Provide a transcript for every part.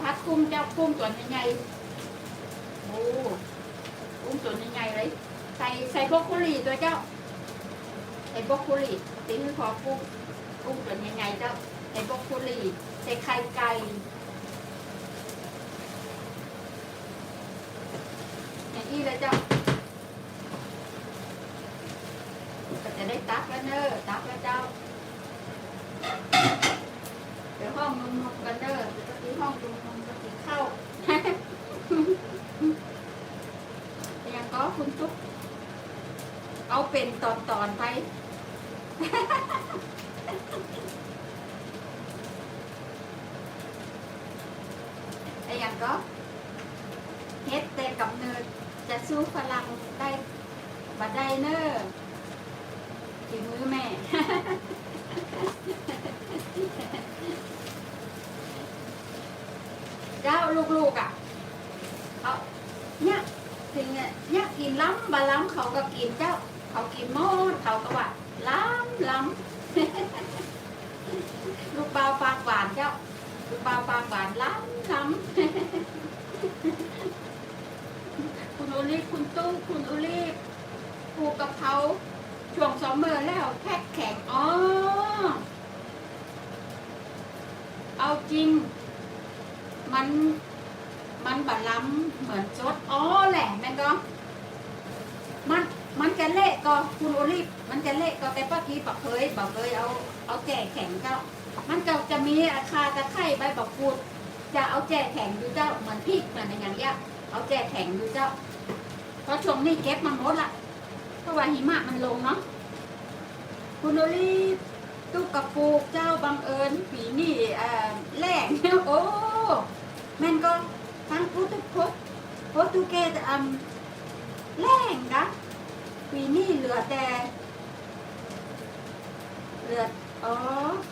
พัดกุ้งเจ้ากุ้งตัวใหญ่ๆโอ้กุ้งตัวใหญ่ๆเลย ใส่ใส่บรอกโคลีตัวเจ้า ใส่บรอกโคลีตีมือพอกุ้งกุ้งตัวใหญ่ๆเจ้า ใส่บรอกโคลีใส่ไข่ไก่อย่างนี้เลยเจ้าก็จะได้ตักแล้วเนอะตักแล้วเจ้าเดี๋ยวห้องนุ่มๆกันเนอะ ที่ห้องนุ่มๆก็ติเข้าอยังก็คุณตุ๊กเอาเป็นตอนๆไปไอ้ยังก็เฮ็ดแต่กำเนิดจะสู้ฝรั่งได้บัดได้เนอะฝีมือแม่ เจ้า ลูกๆอะเอาเนี่ยถึงเนี่ยเนี่ยกินล้ำบาล้ำเขาก็กินเจ้า เขากินหมดเขาก็ว่าล้ำล้ำลูกเปล่าปากหวานเจ้าลูกเปล่าปากหวานล้ำล้ำคุณอุลิคุณตู้คุณอุลิปูกกะเพราช่วงสองเมื่อแล้วแพ็คแข็งอ๋อเอาจริง มัน มันบะล้ำเหมือนซดอ๋อแหละแม่ก็ มันมันจะเละก็คุณโอลิฟมันจะเละก็แต่ป้ากี้ปักเคยปักเคยเอาเอาแจกแข็งเจ้า มันก็จะมีอาคาตะไคร้ใบบักกูดจะเอาแจกแข็งดูเจ้าเหมือนพริกเหมือนอย่างเงี้ยเอาแจกแข็งดูเจ้าเพราะช่วงนี้เก็บมันหมดละเพราะว่าหิมะมันลงเนาะคุณโอลิฟตุกกระปูกเจ้าบังเอิญปีนี่เอ่อแรงโอ้ ม่นก็ทั้งพุทธพจน์โปรตุเกสอันแรงนะปีนี้เหลือแต่เหลืออ๋อ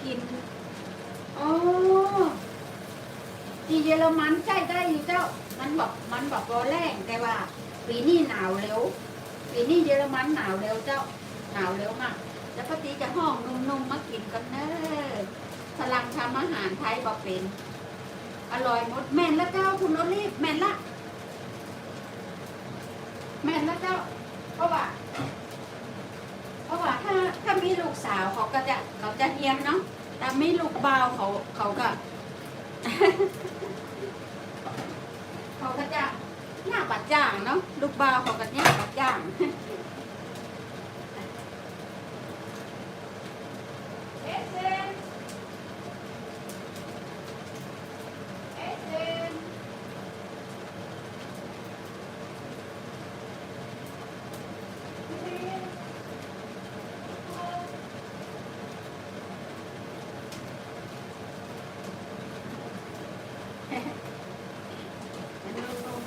กินอ๋อที่เยอรมันใช้ได้อยู่เจ้า มันบอกมันบอกว่าแรงแต่ว่า ปีนี้หนาวเร็วปีนี้เยอรมันหนาวเร็วเจ้า หนาวเร็วมาก แล้วปฏิจะห้องนุ่มๆมากินกันเนอะพลังทำอาหารไทยบอกเป็น อร่อยหมดแม่นแล้วเจ้าคุณโอลีฟแม่นละแม่นแล้วเจ้า เพราะว่า เพราะว่าถ้าถ้ามีลูกสาวเขาก็จะเขาจะเฮียนเนาะแต่ไม่ลูกเบาเขาเขาก็ เขาก็จะหน้าบัดจ่างเนาะลูกเบาเขาก็หน้าบัดจ่าง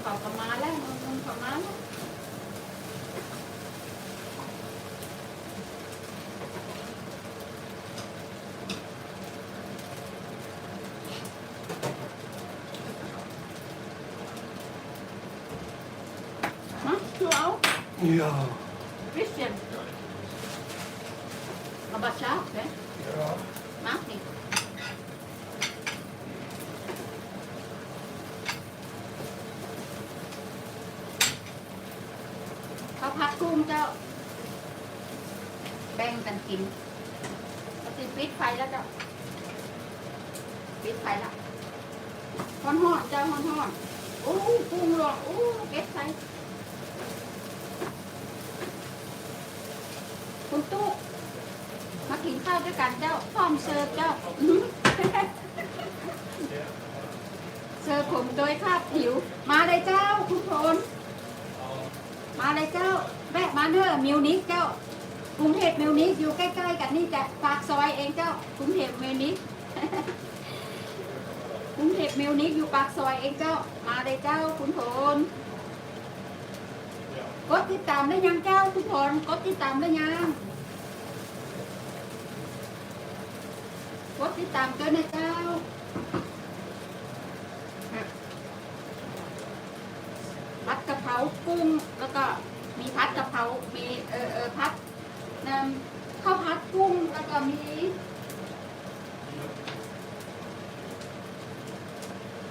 เขาก็มาแล้วนุ่มๆเขามาแล้ว Hm? Du auch? Ja, Bisschen. Aber scharf, ne? ja. Mag nicht. พักกุ้งเจ้า แบ่งกันกินปฏิปิดไฟแล้วเจ้าปิดไฟแล้วฮ้อนหอนๆเจ้าฮ้อนหอนๆโอ้กุ้งหลอกโอ้เก็บใส่คุณตุ๊กมากินข้าวด้วยกันเจ้าพร้อมเสิร์ฟเจ้าอื้อเสิร์ฟผมโดยคาดผิว มาเลยเจ้าคุณพล มาเลยเจ้าแวะมาเนอมิวนิกเจ้ากรุงเทพมิวนิกอยู่ใกล้ๆกันนี่จะปากซอยเองเจ้ากรุงเทพมิวนิกกรุงเทพมิวนิกอยู่ปากซอยเองเจ้า มาเลยเจ้าคุณพลกดติดตามได้ยังเจ้าคุณพลกดติดตามได้ยังกดติดตามด้วยนะเจ้าพัด กุ้งแล้วก็มีพัดกะเพรา มีเออเออพัดน้ำข้าวพัดกุ้งแล้วก็มี